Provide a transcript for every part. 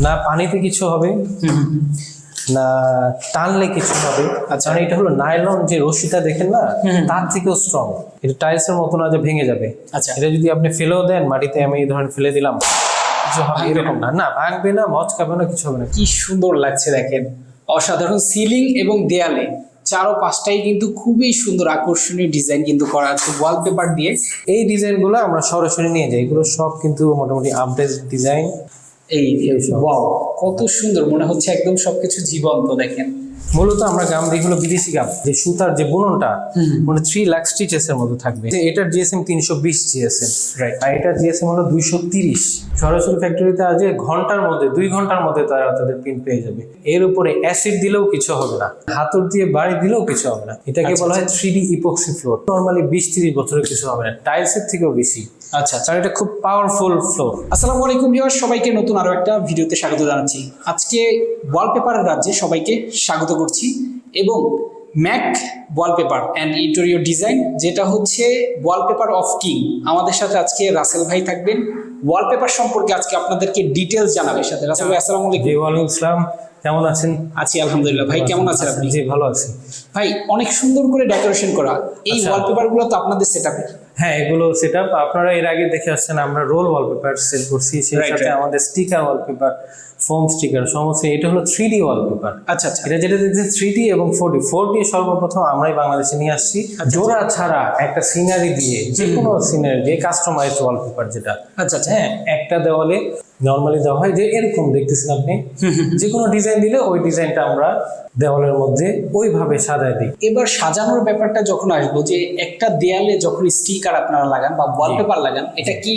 না পানিতে কিছু হবে না টানলে কিছু হবে। আচ্ছা। কারণ এটা হলো নাইলন যে রশিটা দেখেন না তার থেকেও স্ট্রং এটা টাইলসের মতো না যে ভেঙে যাবে। আচ্ছা। এটা যদি আপনি ফেলেও দেন মাটিতে আমি এই ধরেন ফেলে দিলাম কিছু হবে এরকম না। না ভাঙবে না মচকাবে না কিছু হবে না। কি সুন্দর লাগছে দেখেন। অসাধারণ সিলিং এবং দেয়ালে চারো পাঁচটাই কিন্তু খুবই সুন্দর আকর্ষণীয় ডিজাইন কিন্তু করা আছে ওয়ালপেপার দিয়ে। এই ডিজাইনগুলো আমরা সরাসরি নিয়ে যাই। এগুলো সব কিন্তু মোটামুটি আপডেট ডিজাইন এই ওয়াও কত সুন্দর মনে হচ্ছে একদম সবকিছু জীবন্ত দেখেন। মূলত আমরা গাম হলো বিদেশি গাম যে সুতার যে বুননটা মানে থ্রি লাখ স্টিচেস এর মতো থাকবে। এটার জিএসএম তিনশো বিশ জিএসএম. আর এটার জিএসএম হলো দুইশো তিরিশ। সরাসরি ফ্যাক্টরিতে আজ ঘণ্টার মধ্যে দুই ঘণ্টার মধ্যে তারা তাদের প্রিন্ট পেয়ে যাবে। এর উপরে অ্যাসিড দিলেও কিছু হবে না হাতুর দিয়ে বাড়ি দিলেও কিছু হবে না। এটাকে আচ্ছা, বলা হয় three D epoxy floor normally বিশ তিরিশ বছরের কিছু হবে না টাইলসের থেকেও বেশি। আচ্ছা আচ্ছা কারণ এটা খুব পাওয়ারফুল ফ্লোর আসসালামু আলাইকুম ভিউয়ার সবাইকে নতুন আরও একটা ভিডিওতে স্বাগত জানাচ্ছি। আজকে ওয়ালপেপারের রাজ্যে সবাইকে স্বাগত করছি এবং Mac wallpaper and interior design যেটা হচ্ছে ওয়ালপেপার অফ কিং আমাদের সাথে আজকে রাসেল ভাই থাকবেন। ওয়ালপেপার সম্পর্কে আজকে আপনাদেরকে ডিটেলস জানাবে। সাথে রাসেল ভাই আসসালামু আলাইকুম। ওয়ালাইকুম ইসলাম কেমন আছেন? আছি আলহামদুলিল্লাহ। ভাই কেমন আছেন আপনি? জি ভালো আছি। ভাই অনেক সুন্দর করে ডেকোরেশন করা। এই আচ্ছা। ওয়ালপেপারগুলো তো আপনাদের সেটআপে হ্যাঁ এগুলো সেট আপ আপনারা এর আগে দেখে আসছেন আমরা রোল ওয়ালপেপার সেল করছি। সেই সাথে আমাদের স্টিকার ওয়ালপেপার ফোম স্টিকার সমস্ত এটা হলো থ্রি ডি ওয়ালপেপার আচ্ছা আচ্ছা। এটা যেটা দেখছি থ্রি ডি এবং ফোর ডি ফোর ডি সর্বপ্রথম আমরাই বাংলাদেশে নিয়ে আসছি। জোড়া ছাড়া একটা সিনারি দিয়ে যে কোনো সিনারি যে কাস্টমাইজ ওয়ালপেপার যেটা। আচ্ছা আচ্ছা। হ্যাঁ একটা দেওয়ালে নর্মালি দেওয়া হয় যে এরকম দেখতেছেন আপনি। যে কোনো ডিজাইন দিলে ওই ডিজাইনটা আমরা দেওয়ালের মধ্যে ওইভাবে সাজায় দিই। এবার সাজানোর ব্যাপারটা যখন আসব যে একটা দেয়ালে যখন স্টিকার আপনারা লাগান বা ওয়ালপেপার লাগান এটা কি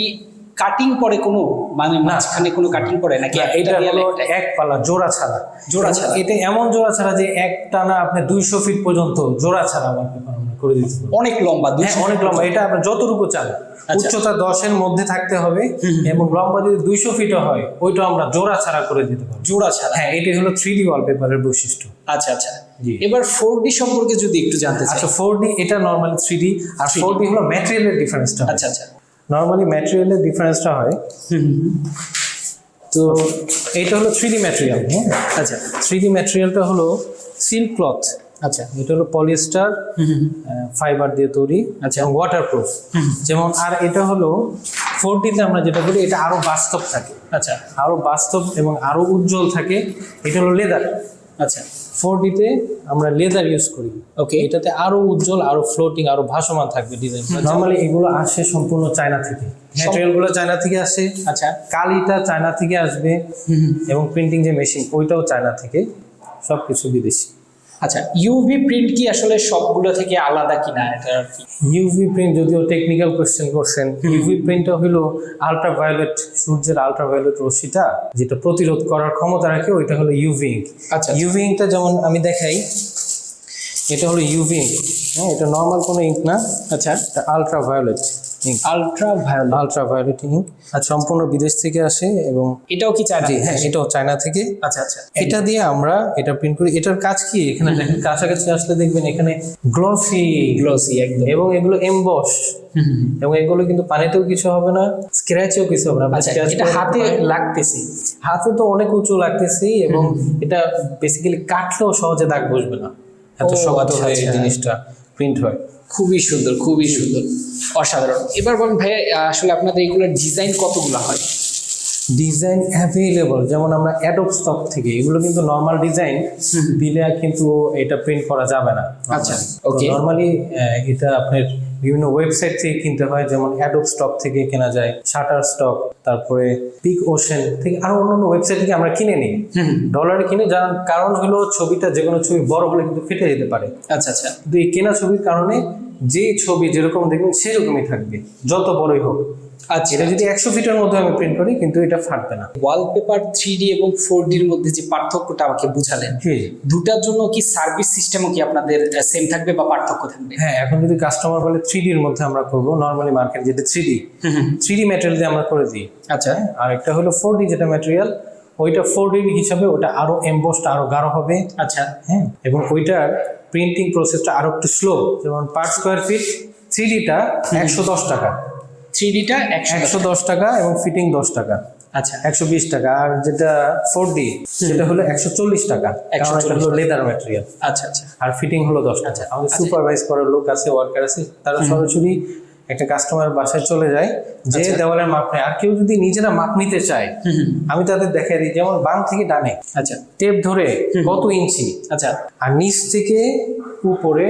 কাটিং পরে কোনো মানে মাঝখানে কোনো কাটিং পরে নাকি? এটা হলো এক পালা জোড়া ছাড়া। জোড়া ছাড়া। এটা এমন জোড়া ছাড়া যে একটা না আপনি দুইশো ফিট পর্যন্ত জোড়া ছাড়া আমার পেপার আমরা করে দিতে অনেক লম্বা হ্যাঁ, অনেক লম্বা। এটা আপনার যতটুকু চান আচ্ছা। উচ্চতা দশের মধ্যে থাকতে হবে। এবং লম্বা যদি দুইশো ফিটও হয় ওইটা আমরা জোড়া ছাড়া করে দিতে পারব। জোড়া ছাড়া। হ্যাঁ এটাই হলো থ্রি ডি ওয়ালপেপারের বৈশিষ্ট্য। আচ্ছা আচ্ছা। এবার ফোর ডি সম্পর্কে যদি একটু জানতে চাই। আচ্ছা ফোর ডি এটা নর্মালি থ্রি ডি আর ফোর ডি হলো ম্যাটেরিয়ালের ডিফারেন্সটা আচ্ছা আচ্ছা। নর্মালি ম্যাটেরিয়ালের ডিফারেন্সটা হয়। তো এটা হলো থ্রি ডি ম্যাটেরিয়াল হ্যাঁ? আচ্ছা। থ্রি ডি ম্যাটেরিয়ালটা হলো সিল্ক ক্লথ আচ্ছা। এটা হলো পলিস্টার ফাইবার দিয়ে তৈরি আচ্ছা। এবং ওয়াটারপ্রুফ যেমন আর এটা হলো ফোর ডিতে আমরা যেটা করি এটা আরও বাস্তব থাকে। আচ্ছা। আরও বাস্তব এবং আরও উজ্জ্বল থাকে। এটা হলো লেদার আচ্ছা ফোর ডিতে আমরা লেদার ইউজ করি। ওকে এটাতে আরও উজ্জ্বল আরও ফ্লোটিং আরও ভাসমান থাকবে ডিজাইন নর্মালি এগুলো আসে সম্পূর্ণ চায়না থেকে। ম্যাটেরিয়ালগুলো চায়না থেকে আসে। আচ্ছা। কালিটা চায়না থেকে আসবে এবং প্রিন্টিং যে মেশিন ওইটাও চায়না থেকে সবকিছু বিদেশি। আচ্ছা ইউভি প্রিন্ট কি আসলে সবগুলো থেকে আলাদা কিনা এটা আর কি? ইউভি প্রিন্ট যদিও টেকনিক্যাল কোশ্চেন করছেন ইউভি প্রিন্টটা হলো আলট্রা ভায়োলেট সূর্যের আলট্রা ভায়োলেট রশ্মিটা যেটা প্রতিরোধ করার ক্ষমতা রাখে ওইটা হলো ইউভি ইঙ্ক আচ্ছা ইউভি ইঙ্কটা যেমন আমি দেখাই এটা হলো ইউভি ইঙ্ক হ্যাঁ এটা নর্মাল কোনো ইঙ্ক না আচ্ছা। এটা ultraviolet ink ultraviolet ultraviolet ink সম্পূর্ণ বিদেশ থেকে আসে এবং এটাও কি চায়না জি হ্যাঁ এটাও চায়না থেকে। আচ্ছা আচ্ছা। এটা দিয়ে আমরা এটা প্রিন্ট করি। এটার কাজ কি? এখানে দেখেন কাছাকাছি আসলে দেখবেন এখানে গ্লসি গ্লসি একদম। এবং এগুলো এমবস এবং এগুলো কিন্তু পানিতেও কিছু হবে না স্ক্র্যাচেও কিছু হবে না। আচ্ছা এটা হাতে লাগতেছে। হাতে তো অনেক উঁচু লাগতেছি এবং এটা বেসিক্যালি কাটলেও সহজে দাগ বসবে না। এত ও, শক্ত আচ্ছা, হয় এই আচ্ছা। জিনিসটা প্রিন্ট হয়। খুবই সুন্দর খুবই সুন্দর। অসাধারণ। এবার বলেন ভাই আসলে আপনাদের এগুলোর ডিজাইন কতগুলো হয়? ডিজাইন অ্যাভেলেবল যেমন আমরা অ্যাডোব স্টক থেকে এগুলো কিন্তু নর্মাল ডিজাইন দিলে কিন্তু এটা প্রিন্ট করা যাবে না। আচ্ছা, ওকে নর্মালি এটা আপনার বিভিন্ন ওয়েবসাইট থেকে কিনতে হয় যেমন অ্যাডোব স্টক থেকে কেনা যায় শাটার স্টক তারপরে পিক ওশেন থেকে আরও অন্যান্য ওয়েবসাইট থেকে আমরা কিনে নিই। ডলারে কিনে যার কারণ হলো ছবিটা যে কোনো ছবি বড় হলে কিন্তু ফেটে যেতে পারে। আচ্ছা আচ্ছা। কিন্তু এই কেনা ছবির কারণে যে ছবি যেরকম দেখবেন সেরকমই থাকবে যত বড়ই হোক। আচ্ছা। এটা যদি একশো ফিটের মধ্যে আমি প্রিন্ট করি কিন্তু এটা ফাটবে না। ওয়ালপেপার থ্রি ডি এবং ফোর ডির মধ্যে যে পার্থক্যটা আমাকে বুঝালেন দুটার জন্য কি সার্ভিস সিস্টেমও কি আপনাদের সেম থাকবে বা পার্থক্য থাকবে? হ্যাঁ এখন যদি কাস্টমার বলে থ্রি ডির মধ্যে আমরা করব নর্মালি মার্কেট যেটা three D three D material দিয়ে আমরা করে দিই। আচ্ছা। আর একটা হলো ফোর ডি যেটা ম্যাটেরিয়াল ওইটা ফোর ডি হিসাবে ওটা আরও এমবোসড আরও গাঢ় হবে। আচ্ছা। হ্যাঁ? এবং ওইটার প্রিন্টিং প্রসেসটা আরও একটু স্লো যেমন পার স্কোয়ার ফিট থ্রি ডিটা একশো দশ টাকা। থ্রি ডিটা একশো একশো দশ টাকা এবং ফিটিং দশ টাকা। আচ্ছা। একশো বিশ টাকা। আর যেটা ফোর ডি সেটা হলো একশো চল্লিশ টাকা। কারণ এটা হলো লেদার ম্যাটেরিয়াল আচ্ছা আচ্ছা। আর ফিটিং হলো দশ টাকা। আমাদের সুপারভাইজ করার লোক আছে ওয়ার্কার আছে তারা সরাসরি একটা কাস্টমার বাসায় চলে যায় যে দেওয়ালের মাপ নেয়। আর কেউ যদি নিজেরা মাপ নিতে চায় আমি তাদের দেখাই দিই যেমন বাম থেকে ডানে। আচ্ছা। টেপ ধরে কত ইঞ্চি? আচ্ছা। আর নিচ থেকে উপরে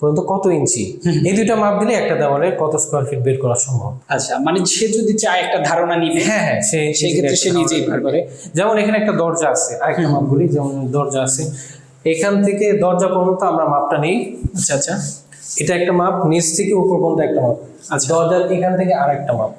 পর্যন্ত কত ইঞ্চি? এই দুইটা মাপ দিলে একটা দেওয়ালের কত স্কোয়ার ফিট বের করা সম্ভব? আচ্ছা মানে সে যদি চায় একটা ধারণা নিবে হ্যাঁ হ্যাঁ সে সেই ক্ষেত্রে সে নিজেই বের পারবে যেমন এখানে একটা দরজা আছে আরেকটা মাপ বলি যেমন দরজা আছে। এখান থেকে দরজা পর্যন্ত আমরা মাপটা নিই। আচ্ছা আচ্ছা। এটা একটা মাপ নিচ থেকে উপর পর্যন্ত একটা মাপ। আচ্ছা। দরজার এখান থেকে আর একটা মাপ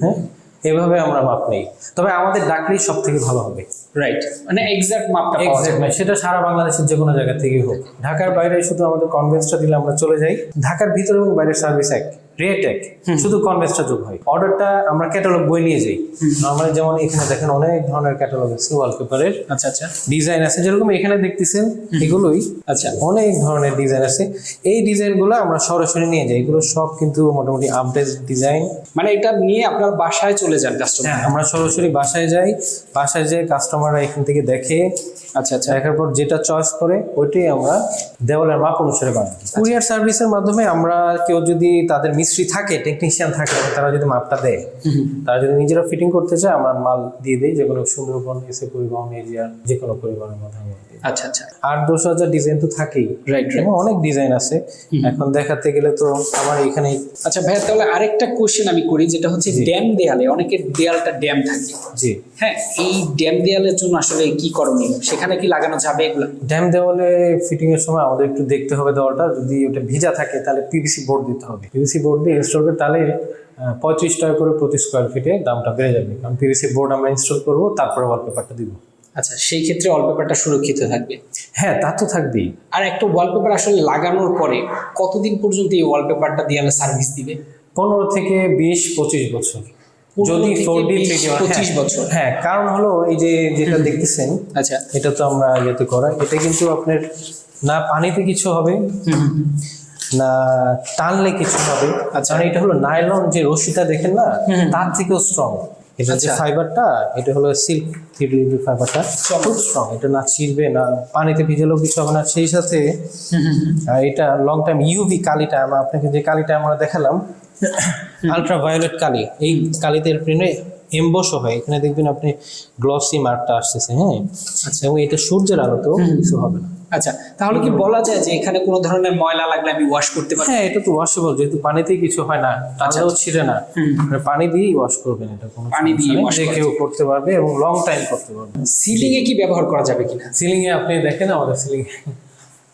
হ্যাঁ? এভাবে আমরা মাপ নেই। তবে আমাদের ডাকলেই সব থেকে ভালো হবে। রাইট মানে এক্সাক্ট মাপটা এক্সাক্ট সেটা সারা বাংলাদেশের যে কোনো জায়গা থেকেই হোক। ঢাকার বাইরে শুধু আমাদের কনভেন্সটা দিলে আমরা চলে যাই। ঢাকার ভিতরে এবং বাইরের সার্ভিস এক। রেট এক শুধু কনভেন্সটা যোগ হয়। অর্ডারটা আমরা ক্যাটালগ বই নিয়ে যাই। নর্মালি যেমন এখানে দেখেন অনেক ধরনের ক্যাটালগ আছে ওয়ালপেপারের আচ্ছা আচ্ছা। ডিজাইন আছে যেরকম এখানে দেখতেছেন এগুলোই। আচ্ছা। অনেক ধরনের ডিজাইন আছে। এই ডিজাইনগুলো আমরা সরাসরি নিয়ে যাই। এগুলো সব কিন্তু মোটামুটি আপডেট ডিজাইন মানে এটা নিয়ে আপনার বাসায় চলে যান কাস্টমার হ্যাঁ আমরা সরাসরি বাসায় যাই। বাসায় যেয়ে কাস্টমাররা এখান থেকে দেখে আচ্ছা আচ্ছা। দেখার পর যেটা চয়েস করে ওইটাই আমরা দেওয়ালের মাপ অনুসারে বানাই কুরিয়ার সার্ভিসের মাধ্যমে আমরা কেউ যদি তাদের মিস্ত্রি থাকে টেকনিশিয়ান থাকে তারা যদি মাপটা দেয় তারা যদি নিজেরা ফিটিং করতে চায় আমরা মাল দিয়ে দিই যেগুলো সুন্দরবন এসে পরিবহন এরিয়ার যে কোনো পরিবহনের দিই। আচ্ছা আচ্ছা। আট দশ হাজার ডিজাইন তো থাকেই। রাইট অনেক ডিজাইন আছে। এখন দেখাতে গেলে তো আমার এখানে আচ্ছা ভাইয়া তাহলে আরেকটা কোশ্চেন আমি করি যেটা হচ্ছে ড্যাম দেয়ালে অনেকের দেয়ালটা ড্যাম থাকে। জি। হ্যাঁ এই ড্যাম দেয়ালের জন্য আসলে কি করণীয়? সেখানে কি লাগানো যাবে এগুলো? ড্যাম দেওয়ালে ফিটিং এর সময় আমাদের একটু দেখতে হবে দেওয়ালটা। যদি ওটা ভিজা থাকে তাহলে পিভিসি বোর্ড দিতে হবে। পিভিসি বোর্ড দিয়ে ইনস্টল করে তাহলে পঁয়ত্রিশ টাকা করে প্রতি স্কোয়ার ফিটে দামটা বেড়ে যাবে। কারণ পিভিসি বোর্ড আমরা ইনস্টল করব তারপরে ওয়ালপেপারটা দিব। আচ্ছা সেই ক্ষেত্রে ওয়ালপেপারটা সুরক্ষিত থাকবে? হ্যাঁ তা তো থাকবেই। আর একটা ওয়ালপেপার আসলে লাগানোর পরে কতদিন পর্যন্ত এই ওয়ালপেপারটা দেয়ালে সার্ভিস দিবে? পনেরো থেকে বিশ পঁচিশ বছর। যদি ডি 20, 25 বছর। হ্যাঁ কারণ হলো এই যে যেটা দেখতেছেন আচ্ছা। এটা তো আমরা ইয়েতে করা এটা কিন্তু আপনার না পানিতে কিছু হবে না টানলে কিছু হবে। আচ্ছা। এটা হলো নাইলন যে রশিটা দেখেন না তার থেকেও স্ট্রং এটা যে আচ্ছা। ফাইবারটা এটা হলো সিল্ক থ্রি ফাইবারটা খুব স্ট্রং এটা না ছিঁড়বে না পানিতে ভিজেলেও কিছু হবে না। সেই সাথে এটা লং টাইম ইউভি কালিটা আপনাকে যে কালিটা আমরা দেখালাম আলট্রা ভায়োলেট কালি এই কালিতে প্রিন্টে এমবসও হয়। এখানে দেখবেন আপনি গ্লসি মার্কটা আসতেছে হ্যাঁ? আচ্ছা। এবং এটা সূর্যের আলোতেও কিছু হবে না। আচ্ছা তাহলে কি বলা যায় যে এখানে কোনো ধরনের ময়লা লাগলে আমি ওয়াশ করতে পারি হ্যাঁ এটা তো ওয়াশেবল যেহেতু পানিতেই কিছু হয় না টানলেও ছিঁড়ে না। মানে পানি দিয়েই ওয়াশ করবেন এটা কোনো পানি দিয়ে করা কেউ করতে পারবে এবং লং টাইম করতে পারবে। সিলিং এ কি ব্যবহার করা যাবে কিনা? সিলিং এ আপনি দেখেন আমাদের সিলিং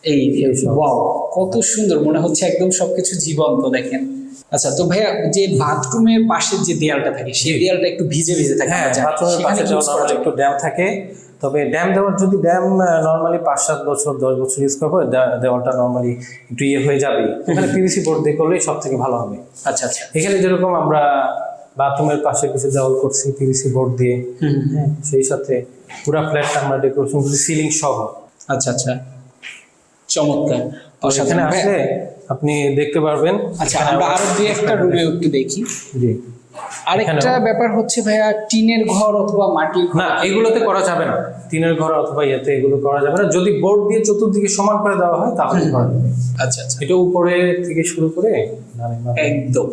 এই এই ওয়াও কত সুন্দর মনে হচ্ছে একদম সবকিছু জীবন্ত দেখেন। আচ্ছা তো ভাইয়া যে বাথরুমের পাশে যে দেয়ালটা থাকে সেই দেয়ালটা একটু ভিজে ভিজে থাকে হ্যাঁ বাথরুমের পাশে করা আমাদের যাবে? একটু ড্যাম থাকে তবে ড্যাম দেওয়ার যদি ড্যাম নর্মালি পাঁচ সাত বছর দশ বছর ইউজ করার পরে দেওয়ালটা নর্মালি একটু ইয়ে হয়ে যাবে। এখানে পিভিসি বোর্ড দিয়ে করলেই সব থেকে ভালো হবে। আচ্ছা আচ্ছা। এখানে যেরকম আমরা বাথরুমের পাশে কিছু দেওয়াল করছি পিভিসি বোর্ড দিয়ে হ্যাঁ সেই সাথে পুরা ফ্ল্যাটটা আমরা ডেকোরেশন করছি সিলিং সহ। আচ্ছা আচ্ছা। চমৎকার। তো অসাধারণ। ভাইয়া, আসলে আপনি দেখতে পারবেন। আচ্ছা আমরা আরও দুই একটা রুমে একটু দেখি। জি। আরেকটা ব্যাপার হচ্ছে ভাইয়া টিনের ঘর অথবা মাটির না এগুলোতে করা যাবে না। টিনের ঘর অথবা ইয়েতে এগুলো করা যাবে না। যদি বোর্ড দিয়ে চতুর্দিকে সমান করে দেওয়া হয় তাহলে করা যাবে। আচ্ছা আচ্ছা। এটা উপরে থেকে শুরু করে একদম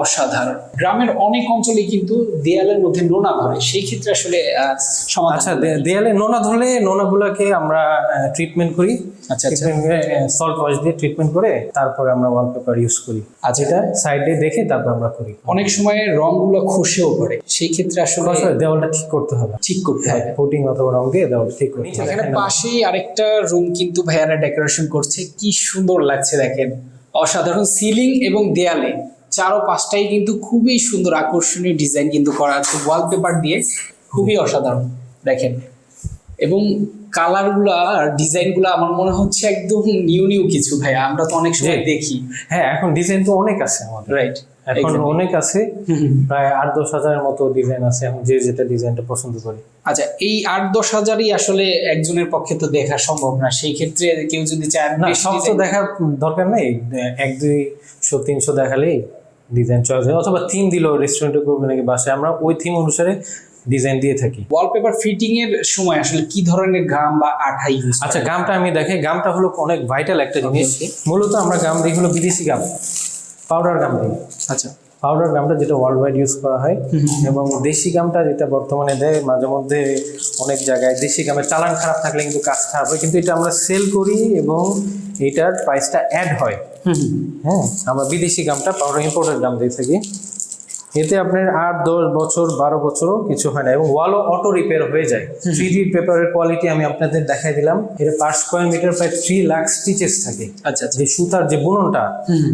অসাধারণ। গ্রামের অনেক অঞ্চলে কিন্তু দেয়ালের মধ্যে নোনা ধরে। সেই ক্ষেত্রে আসলে আচ্ছা দেয়ালে নোনা ধরলে নোনাগুলোকে আমরা ট্রিটমেন্ট করি। আচ্ছা, আচ্ছা। সল্ট ওয়াশ দিয়ে ট্রিটমেন্ট করে তারপরে আমরা ওয়ালপেপার ইউজ করি। আচ্ছা। এটা সাইডে দেখে তারপর আমরা করি। অনেক সময় রংগুলো খসেও পড়ে। সেই ক্ষেত্রে আসলে দেওয়ালটা ঠিক করতে হবে। ঠিক করতে হবে। কোটিং অথবা রং দিয়ে দেওয়ালটা ঠিক করতে হবে। এখানে পাশেই আরেকটা রুম কিন্তু ভাইয়ারা ডেকোরেশন করছে। কি সুন্দর লাগছে দেখেন। অসাধারণ সিলিং এবং দেয়ালে। চারো পাঁচটাই কিন্তু খুবই সুন্দর আকর্ষণীয় ডিজাইন কিন্তু করা আছে। ওয়ালপেপার দিয়ে খুবই অসাধারণ দেখেন। এবং কালারগুলো আর ডিজাইন ডিজাইনগুলো আমার মনে হচ্ছে একদম নিউ নিউ কিছু ভাইয়া। আমরা তো অনেক সময় দেখি। হ্যাঁ এখন ডিজাইন তো অনেক আছে আমাদের। রাইট এখন অনেক আছে। প্রায় আট দশ হাজারের মতো ডিজাইন আছে। এখন যে যেটা ডিজাইনটা পছন্দ করে। আচ্ছা এই আট দশ হাজারই আসলে একজনের পক্ষে তো দেখা সম্ভব না। সেই ক্ষেত্রে কেউ যদি চায় না সব তো দেখার দরকার নেই। এক দুইশো তিনশো দেখালেই ডিজাইন চয়েস হয়। অথবা থিম দিল রেস্টুরেন্টে করবে নাকি বাসায়। আমরা ওই থিম অনুসারে ডিজাইন দিয়ে থাকি। ওয়ালপেপার ফিটিং এর সময় আসলে কি ধরনের গাম বা আঠা ইউজ আচ্ছা গামটা আমি দেখাই গামটা হলো অনেক ভাইটাল একটা জিনিস। মূলত আমরা গাম দিই হলো বিদেশি গাম পাউডার গাম দিই। আচ্ছা। পাউডার গামটা যেটা ওয়ার্ল্ড ওয়াইড ইউজ করা হয় এবং দেশি গামটা যেটা বর্তমানে দেয় মাঝে মধ্যে অনেক জায়গায় দেশি গামের চালান খারাপ থাকলে কিন্তু কাজ খারাপ হয় কিন্তু এটা আমরা সেল করি এবং এটার প্রাইসটা অ্যাড হয়। হ্যাঁ আমরা বিদেশি গামটা পাউডার ইম্পোর্টেড গাম দিয়ে থাকি। এতে আপনার আট দশ বছর বারো বছরও কিছু হয় না এবং ওয়ালও অটো রিপেয়ার হয়ে যায়। থ্রি ডি পেপারের কোয়ালিটি আমি আপনাদের দেখাই দিলাম। এটা পার স্কোয়ার মিটার প্রায় থ্রি লাখ স্টিচেস থাকে। আচ্ছা আচ্ছা। যে সুতার যে বুননটা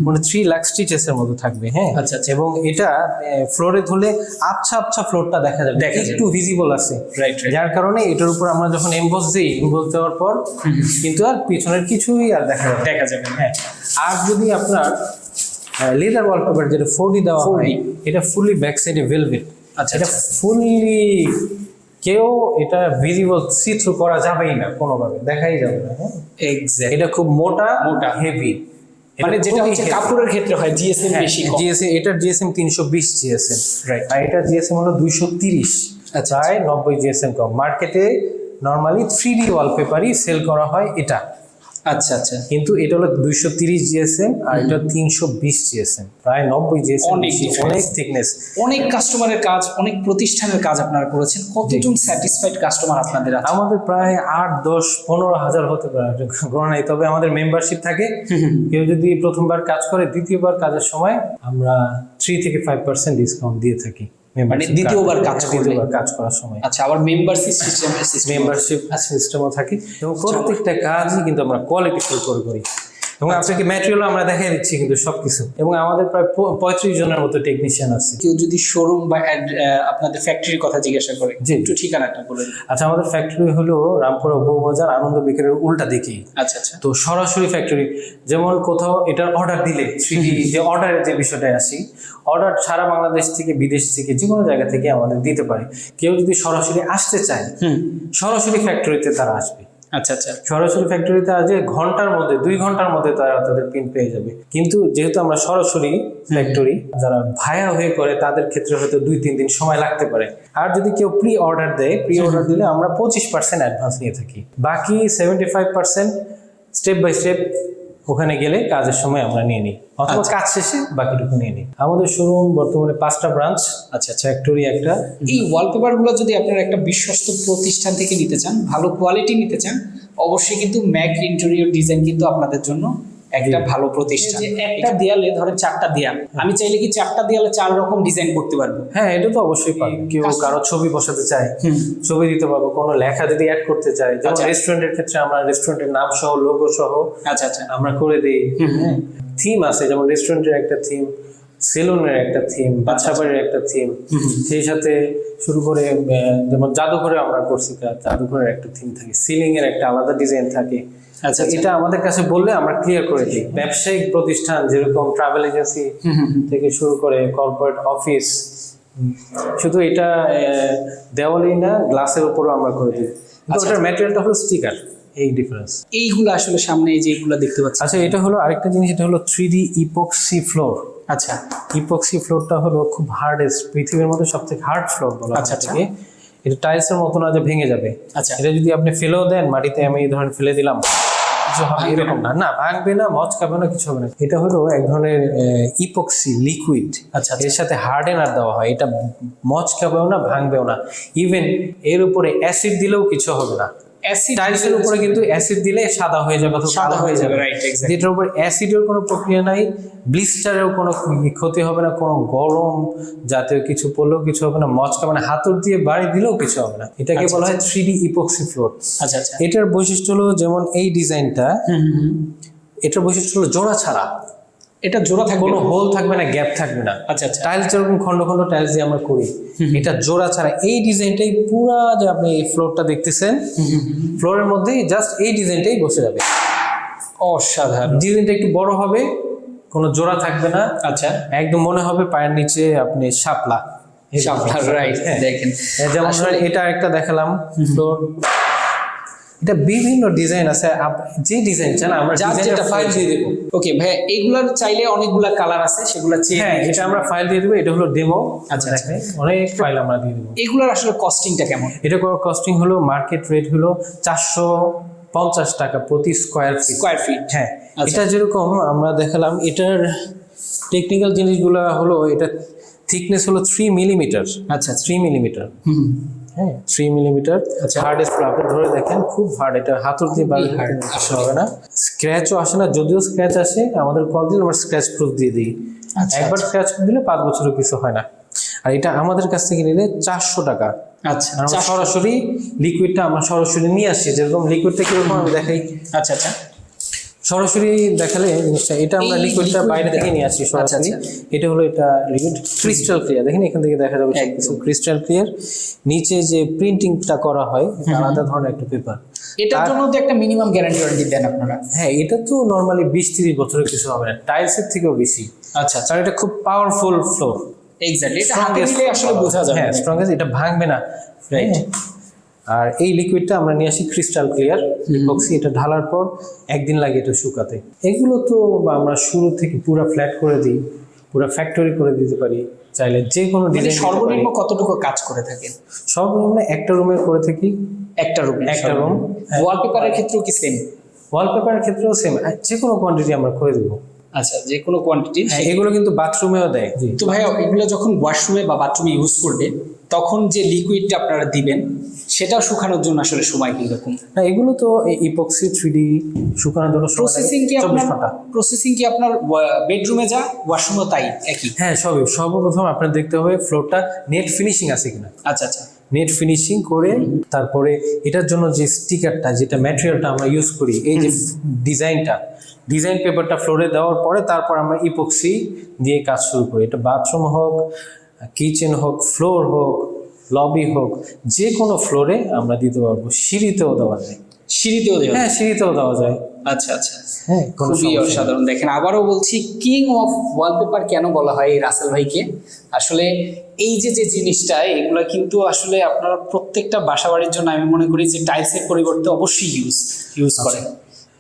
মানে থ্রি লাখ স্টিচেস এর মতো থাকবে হ্যাঁ? আচ্ছা, আচ্ছা। এবং এটা ফ্লোরে ধরলে আবছা আবছা ফ্লোরটা দেখা যাবে। একটু ভিজিবল আছে। রাইট রাইট যার কারণে এটার উপর আমরা যখন এমবস দিই এমবস দেওয়ার পর কিন্তু আর পিছনের কিছুই আর দেখা যাবে দেখা যাবে হ্যাঁ। আর যদি আপনার লেদার ওয়াল ওয়ালপেপার যেটা ফোর ডি দেওয়া হয় এটা ফুলি ব্যাক সাইডে ভেলভেট আচ্ছা, এটা আচ্ছা। ফুললি কেউ এটা ভিজিবল সি থ্রু করা যাবেই না কোনোভাবে দেখাই যাবে না হ্যাঁ? এক্স্যাক্ট এটা খুব মোটা মোটা। হেভি মানে যেটা হচ্ছে কাপড়ের ক্ষেত্রে হয় জিএসএম বেশি কম। জিএসএম এটার জিএসএম তিনশো বিশ জিএসএম রাইট আর এটা জিএসএম হলো দুইশো তিরিশ। আচ্ছা, প্রায় নব্বই জিএসএম কম। মার্কেটে নর্মালি থ্রি ডি ওয়ালপেপারই সেল করা হয় এটা। আচ্ছা আচ্ছা। কিন্তু এটা হলো দুইশো তিরিশ জিএসএম আর এটা তিনশো বিশ জিএসএম। প্রায় নব্বই জিএসএম অনেক। অনেক থিকনেস অনেক কাস্টমারের কাজ অনেক প্রতিষ্ঠানের কাজ আপনারা করেছেন। কতজন স্যাটিসফাইড কাস্টমার আপনাদের আছে? আমাদের প্রায় আট দশ পনেরো হাজার হতে পারে গণনা নেই। তবে আমাদের মেম্বারশিপ থাকে। কেউ যদি প্রথমবার কাজ করে দ্বিতীয়বার কাজের সময় আমরা থ্রি থেকে ফাইভ পার্সেন্ট ডিসকাউন্ট দিয়ে থাকি। মানে দ্বিতীয়বার কাজ করলে? কাজ করার সময়। আচ্ছা আবার মেম্বারশিপ সিস্টেম সিস্টেম মেম্বারশিপ সিস্টেমও থাকে। এবং প্রত্যেকটা কাজই কিন্তু আমরা কোয়ালিটি ফুল করে করি। এবং আপনাকে ম্যাটেরিয়ালও আমরা দেখাই দিচ্ছি কিন্তু সবকিছু। এবং আমাদের প্রায় পঁয়ত্রিশ জনের মতো টেকনিশিয়ান আছে। কেউ যদি শোরুম বা আপনাদের ফ্যাক্টরির কথা জিজ্ঞাসা করে জি। একটু ঠিকানাটা বলে আচ্ছা আমাদের ফ্যাক্টরি হলো রামপুরা বউবাজার আনন্দ বিকারের উল্টা দিকেই। আচ্ছা আচ্ছা। তো সরাসরি ফ্যাক্টরি যেমন কোথাও এটার অর্ডার দিলে থ্রি যে অর্ডারের যে বিষয়টায় আসি অর্ডার সারা বাংলাদেশ থেকে বিদেশ থেকে যে কোনো জায়গা থেকে আমাদের দিতে পারে। কেউ যদি সরাসরি আসতে চায় হুম। সরাসরি ফ্যাক্টরিতে তারা আসবে। আচ্ছা আচ্ছা। সরাসরি ফ্যাক্টরিতে আজকে ঘণ্টার মধ্যে দুই ঘণ্টার মধ্যে তারা তাদের পিন পেয়ে যাবে। কিন্তু যেহেতু আমরা সরাসরি ফ্যাক্টরি যারা ভায়া হয়ে করে তাদের ক্ষেত্রে হয়তো দুই তিন দিন সময় লাগতে পারে। আর যদি কেউ প্রি অর্ডার দেয় প্রি অর্ডার দিলে আমরা পঁচিশ পার্সেন্ট অ্যাডভান্স নিয়ে থাকি। বাকি seventy five percent step by step ওখানে গেলে কাজের সময় আমরা নিয়ে নিই অথবা কাজ শেষে বাকিটুকু নিয়ে নিই। আমাদের শোরুম বর্তমানে পাঁচটা ব্রাঞ্চ আচ্ছা আচ্ছা। ফ্যাক্টরি একটা। এই ওয়ালপেপারগুলো যদি আপনারা একটা বিশ্বস্ত প্রতিষ্ঠান থেকে নিতে চান ভালো কোয়ালিটি নিতে চান অবশ্যই কিন্তু ম্যাক ইন্টেরিয়র ডিজাইন কিন্তু আপনাদের জন্য একটা ভালো প্রতিষ্ঠান। একটা দেয়ালে ধরেন চারটা দেয়াল আমি চাইলে কি চারটা দেয়ালে চার রকম ডিজাইন করতে পারব? হ্যাঁ এটা তো অবশ্যই পাবে কেউ কারও ছবি বসাতে চায় হুম। ছবি দিতে পারব কোনো লেখা যদি অ্যাড করতে চায় যেমন আচ্ছা। রেস্টুরেন্টের ক্ষেত্রে আমরা রেস্টুরেন্টের নাম সহ লোগো সহ আচ্ছা আচ্ছা। আমরা করে দিই। হ্যাঁ থিম আছে যেমন রেস্টুরেন্টের একটা থিম সেলুনের একটা থিম বাচ্চাবাড়ির একটা থিম সেই সাথে শুরু করে আহ, যেমন জাদুঘরে আমরা করছি জাদুঘরের একটা থিম থাকে সিলিং এর একটা আলাদা ডিজাইন থাকে। আচ্ছা, তো এটা আমাদের কাছে বললে আমরা ক্লিয়ার করে দিই। ব্যবসায়িক প্রতিষ্ঠান যেরকম ট্রাভেল এজেন্সি থেকে শুরু করে কর্পোরেট অফিস শুধু এটা দেওয়ালেই না গ্লাসের উপরও আমরা করে দিই। আচ্ছা, ওটার ম্যাটেরিয়ালটা হলো স্টিকার এই ডিফারেন্স এইগুলো আসলে সামনে এই যে এইগুলো দেখতে পাচ্ছি। আচ্ছা এটা হলো আরেকটা জিনিস এটা হলো থ্রি ডি ইপক্সি ফ্লোর আচ্ছা। ইপক্সি ফ্লোরটা হলো খুব হার্ডেস্ট পৃথিবীর মধ্যে সব থেকে হার্ড ফ্লোর বলা আচ্ছা, আচ্ছা আচ্ছা। আচ্ছা এটা টাইলসের মতো না যে ভেঙে যাবে। আচ্ছা। এটা যদি আপনি ফেলেও দেন মাটিতে আমি এই ধরনের ফেলে দিলাম। হবে এরকম না। না ভাঙবে না মচকাবে না কিছু হবে না। এটা হলো এক ধরনের ইপক্সি লিকুইড আচ্ছা, এর সাথে হার্ডেনার দেওয়া হয়। এটা মচকাবেও না ভাঙবেও না। ইভেন এর উপরে অ্যাসিড দিলেও কিছু হবে না। অ্যাসিড টাইলসের উপরে কিন্তু অ্যাসিড দিলে সাদা হয়ে যাবে অথবা সাদা হয়ে যাবে, exactly. যেটার উপর অ্যাসিডের কোনো প্রক্রিয়া নাই ব্লিস্টারেও কোনো ক্ষতি হবে না কোনো গরম জাতীয় কিছু পড়লেও কিছু হবে না মচকা মানে হাতুর দিয়ে বাড়ি দিলেও কিছু হবে না। এটাকে আচ্ছা, বলা হয় থ্রি ডি ইপক্সি ফ্লোর আচ্ছা আচ্ছা। এটার বৈশিষ্ট্য হলো যেমন এই ডিজাইনটা। এটার বৈশিষ্ট্য হলো জোড়া ছাড়া। এটা জোড়া থাকবে কোনো? হোল থাকবে না গ্যাপ থাকবে না। আচ্ছা আচ্ছা। টাইলস যেরকম খন্ড খন্ড টাইলস দিয়ে আমরা করি এটা জোড়া ছাড়া এই ডিজাইনটাই পুরা যে আপনি এই ফ্লোরটা দেখতেছেন ফ্লোরের মধ্যেই জাস্ট এই ডিজাইনটাই বসে যাবে। অসাধারণ। ডিজাইনটা একটু বড় হবে কোনো জোড়া থাকবে না। আচ্ছা। একদম মনে হবে পায়ের নিচে আপনি শাপলা। শাপলা রাইট হ্যাঁ। দেখেন। যেমন এটা একটা দেখালাম ফ্লোর এটা বিভিন্ন ডিজাইন আছে যে ডিজাইন চান আমরা যেটা ফাইল দিয়ে দেবো। ওকে ভাই এগুলার চাইলে অনেকগুলা কালার আছে সেগুলো চেয়ে হ্যাঁ এটা আমরা ফাইল দিয়ে দেবো এটা হলো ডেমো আচ্ছা, আচ্ছা। অনেক ফাইল আমরা দিয়ে দেবো। এগুলার আসলে কস্টিংটা কেমন? এটা কস্টিং হলো মার্কেট রেট হলো চারশো পঞ্চাশ টাকা প্রতি স্কোয়ার ফিট স্কোয়ার ফিট হ্যাঁ আচ্ছা। এটা যেরকম আমরা দেখালাম এটার টেকনিক্যাল জিনিসগুলো হলো এটা থিকনেস হলো থ্রি মিলিমিটার আচ্ছা আচ্ছা। থ্রি মিলিমিটার হুম। হ্যাঁ থ্রি মিলিমিটার আচ্ছা। হার্ড স্প্রে আপনি ধরে দেখেন খুব হার্ড এটা হাতুর দিয়ে hard, করতে হবে না। স্ক্র্যাচও আসে না যদিও স্ক্র্যাচ আসে আমাদের কল দিলে আমরা স্ক্র্যাচ প্রুফ দিয়ে দিই। আচ্ছা, একবার আচ্ছা। স্ক্র্যাচ দিলে পাঁচ বছরের কিছু হয় না। আর এটা আমাদের কাছ থেকে নিলে চারশো টাকা। আচ্ছা আমরা সরাসরি লিকুইডটা আমরা সরাসরি নিয়ে আসছি যেরকম লিকুইডটা কীরকম আমি দেখাই। আচ্ছা আচ্ছা। সরাসরি দেখালে জিনিসটা এটা আমরা লিকুইডটা বাইরে থেকে নিয়ে আসছি সরাসরি। আচ্ছা, এটা হলো এটা লিকুইড ক্রিস্টাল ক্লিয়ার দেখেন এখান থেকে দেখা যাবে একদম। কিছু ক্রিস্টাল ক্লিয়ার নিচে যে প্রিন্টিংটা করা হয় আলাদা ধরনের একটা পেপার এটার জন্য তো একটা মিনিমাম গ্যারান্টি ওয়ারেন্টি দেন আপনারা। হ্যাঁ এটা তো নর্মালি বিশ তিরিশ বছরের কিছু হবে না। টাইলসের থেকেও বেশি। আচ্ছা আচ্ছা। কারণ এটা খুব পাওয়ারফুল ফ্লোর এক্স্যাক্টলি এটা হাতে আসলে বোঝা যাবে। হ্যাঁ স্ট্রংগেস্ট এটা ভাঙবে না। Right. আর এই লিকুইডটা আমরা নিয়ে আসি ক্রিস্টাল ক্লিয়ার ইপক্সি এটা ঢালার পর একদিন লাগে এটা শুকাতে। এগুলো তো আমরা শুরু থেকে পুরো ফ্ল্যাট করে দিই পুরো ফ্যাক্টরি করে দিতে পারি চাইলে যে কোনো ডিজাইন সর্বনিম্ন কতটুকু কাজ করে থাকেন? সর্বনিম্ন একটা রুমের করে থাকি। একটা রুম একটা হ্যাঁ। ওয়ালপেপারের ক্ষেত্রেও কি সেম ওয়ালপেপারের ক্ষেত্রেও সেম যে কোনো কোয়ান্টিটি আমরা করে দেবো। আচ্ছা যে কোনো কোয়ান্টিটি হ্যাঁ এগুলো কিন্তু বাথরুমেও দেয়। তো ভাইয়া এগুলো যখন ওয়াশরুমে বা বাথরুমে ইউজ করবে তখন যে লিকুইডটা আপনারা দিবেন সেটাও শুকানোর জন্য আসলে সময় কীরকম না এগুলো তো ইপক্সি থ্রি ডি শুকানোর জন্য প্রসেসিং কি 24 আপনার প্রসেসিং কি আপনার বেডরুমে যা ওয়াশরুমও তাই একই? হ্যাঁ সবই। সর্বপ্রথম আপনার দেখতে হবে ফ্লোরটা নেট ফিনিশিং আছে কিনা। আচ্ছা আচ্ছা। নেট ফিনিশিং করে তারপরে এটার জন্য যে স্টিকারটা যেটা ম্যাটেরিয়ালটা আমরা ইউজ করি এই যে ডিজাইনটা ডিজাইন পেপারটা ফ্লোরে দেওয়ার পরে তারপর আমরা ইপক্সি দিয়ে কাজ শুরু করি। এটা বাথরুম হোক কিচেন হোক ফ্লোর হোক লবি হোক যে কোনো ফ্লোরে আমরা দিতে পারব। সিঁড়িতেও দেওয়া যায়। সিঁড়িতেও দেওয়া হ্যাঁ সিঁড়িতেও দেওয়া যায়। আচ্ছা আচ্ছা। হ্যাঁ খুবই অসাধারণ। দেখেন আবারও বলছি কিং অফ ওয়ালপেপার কেন বলা হয় এই রাসেল ভাইকে? আসলে এই যে যে জিনিসটা এগুলা কিন্তু আসলে আপনারা প্রত্যেকটা বাসা বাড়ির জন্য আমি মনে করি যে টাইলসের পরিবর্তে অবশ্যই ইউজ ইউজ করে করেন।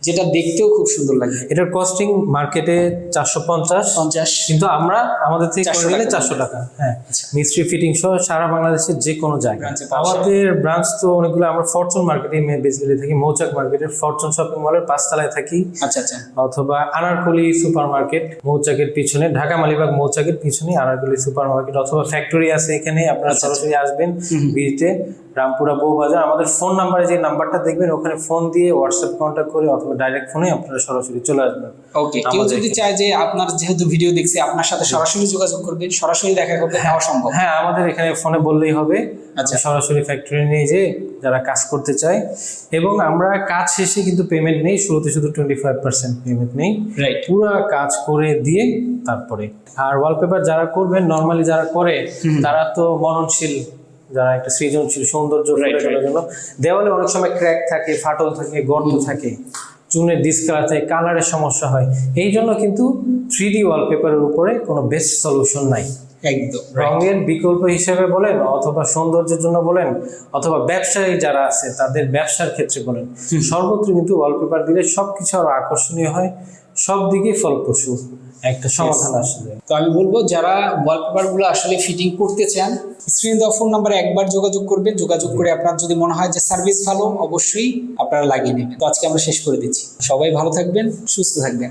যেটা দেখতেও খুব সুন্দর লাগে। এটার কস্টিং মার্কেটে চারশো পঞ্চাশ পঞ্চাশ। কিন্তু আমরা আমাদের থেকে 400 চারশো টাকা। হ্যাঁ আচ্ছা। মিস্ত্রি ফিটিং সহ সারা বাংলাদেশের যে কোনো যায়। আমাদের ব্রাঞ্চ তো অনেকগুলো আমরা ফরচুন মার্কেটে বেসিক্যালি থাকি মৌচাক মার্কেটের ফরচুন শপিং মলের পাঁচতলায় থাকি। আচ্ছা আচ্ছা। অথবা আনারকলি সুপার মার্কেট মৌচাকের পিছনে ঢাকা মালিবাগ মৌচাকের পিছনে আনারকলি সুপার মার্কেট অথবা ফ্যাক্টরি আছে এখানে আপনারা সরাসরি আসবেন ভিজিটে রামপুরা বউবাজার আমাদের ফোন নাম্বারে যে নাম্বারটা দেখবেন ওখানে ফোন দিয়ে হোয়াটসঅ্যাপ কন্ট্যাক্ট করে অথবা ডাইরেক্ট ফোনে আপনারা সরাসরি চলে আসবেন। ওকে কেউ যদি চায় যে আপনার যেহেতু ভিডিও দেখছে আপনার সাথে সরাসরি যোগাযোগ করবে সরাসরি দেখা করতে নেওয়া সম্ভব। হ্যাঁ আমাদের এখানে ফোনে বললেই হবে। আচ্ছা। সরাসরি ফ্যাক্টরি নিয়ে যে যারা কাজ করতে চায় এবং আমরা কাজ শেষে কিন্তু পেমেন্ট নেই শুরুতে শুধু টোয়েন্টি ফাইভ পার্সেন্ট পেমেন্ট নেই। রাইট পুরো কাজ করে দিয়ে তারপরে। আর ওয়ালপেপার যারা করবেন নর্মালি যারা করে তারা তো মননশীল যারা একটা সৃজনশীল সৌন্দর্য জন্য। দেওয়ালে অনেক সময় ক্র্যাক থাকে ফাটল থাকে গর্ত থাকে চুনের ডিসকালার থাকে কালারের সমস্যা হয়। এই জন্য কিন্তু থ্রি ডি ওয়ালপেপারের উপরে কোনো বেস্ট সলিউশন নাই। একদম রঙের বিকল্প হিসেবে বলেন অথবা সৌন্দর্যের জন্য বলেন অথবা ব্যবসায়ী যারা আছে তাদের ব্যবসার ক্ষেত্রে বলেন। সর্বত্র কিন্তু ওয়ালপেপার দিলে সবকিছু আরও আকর্ষণীয় হয়। সব দিকে ফলপ্রসূ একটা সমাধান আসলে। তো আমি বলব যারা ওয়ালপেপারগুলো আসলে ফিটিং করতে চান স্ক্রিনে দেওয়া ফোন নাম্বারে একবার যোগাযোগ করবেন। যোগাযোগ করে আপনার যদি মনে হয় যে সার্ভিস ভালো অবশ্যই আপনারা লাগিয়ে নেবেন। তো আজকে আমরা শেষ করে দিচ্ছি। সবাই ভালো থাকবেন সুস্থ থাকবেন।